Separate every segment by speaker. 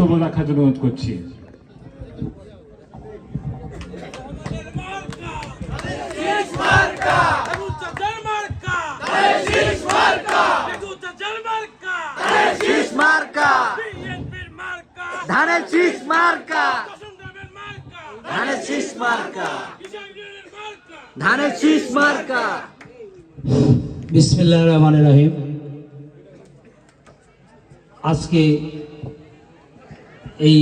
Speaker 1: বক্তব্য রাখার জন্য অনুরোধ করছি।
Speaker 2: মার্কা ধানের শীষ মার্কা। ধানের শীষ মার্কা।
Speaker 3: বিজয়গিরির মার্কা!
Speaker 2: ধানের শীষ মার্কা।
Speaker 4: বিসমিল্লাহ রহমান রহিম। আজকে এই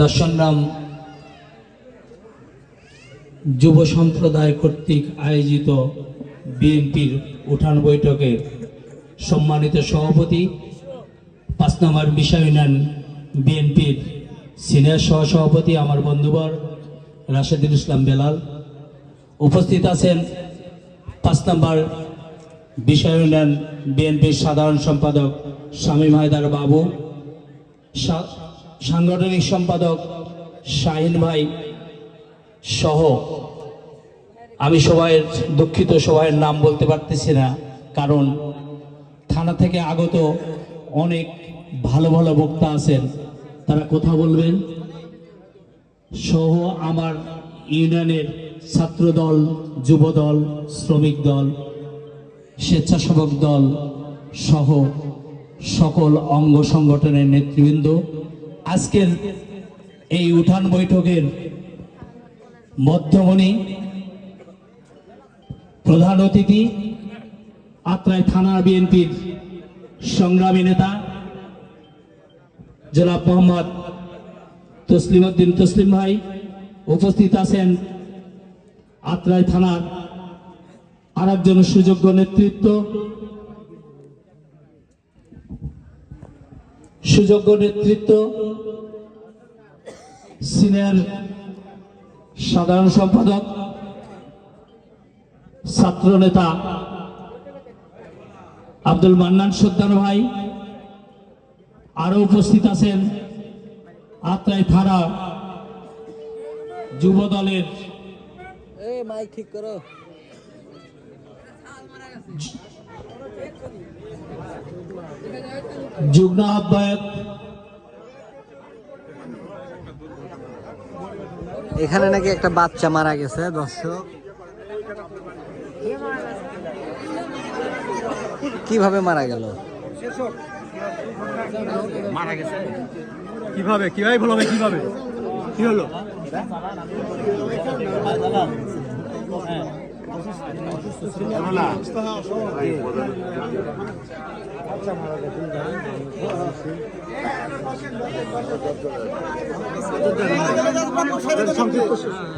Speaker 4: দর্শনরাম যুব সম্প্রদায় কর্তৃক আয়োজিত বিএনপির উঠান বৈঠকের সম্মানিত সভাপতি, পাঁচ নম্বর বিষয় নেন বিএনপির সিনিয়র সহসভাপতি আমার বন্ধুবর রাশেদুল ইসলাম বেলাল। উপস্থিত আছেন পাঁচ নম্বর বিষয় উন্নয়ন বিএনপির সাধারণ সম্পাদক স্বামী হায়দার বাবু। সাংগঠনিক সম্পাদক শাহিন ভাই সহ আমি সবাইয়ের দুঃখিত, সবাইয়ের নাম বলতে পারতেছি না, কারণ থানা থেকে আগত অনেক ভালো ভালো বক্তা আছেন। তারা কথা বলবেন। সহ আমার ইউনিয়নের ছাত্র দল যুব দল শ্রমিক দল, স্বেচ্ছাসেবক দল সহ সকল অঙ্গ সংগঠনের নেতৃবৃন্দ। আজকের এই উঠান বৈঠকের মধ্যমণি প্রধান অতিথি, আত্রাই থানা বিএনপির সংগ্রামী নেতা, জনাব মোহাম্মদ তসলিম উদ্দিন তসলিম ভাই উপস্থিত আছেন। আত্রাই থানার আর একজন সুযোগ্য নেতৃত্ব সুযোগ্য নেতৃত্ব সিনিয়র সাধারণ সম্পাদক ছাত্র নেতা আব্দুল মান্নান সর্দার ভাই আরও উপস্থিত আছেন আত্রাই থানা যুব দলের
Speaker 2: ঠিক করো।
Speaker 4: যুগ্ম আহ্বায়ক
Speaker 2: এখানে নাকি একটা বাচ্চা মারা গেছে দর্শক। কীভাবে মারা গেল?
Speaker 5: কীভাবে? কীভাবে ভালো হবে? কীভাবে? কি হলো? আচ্ছা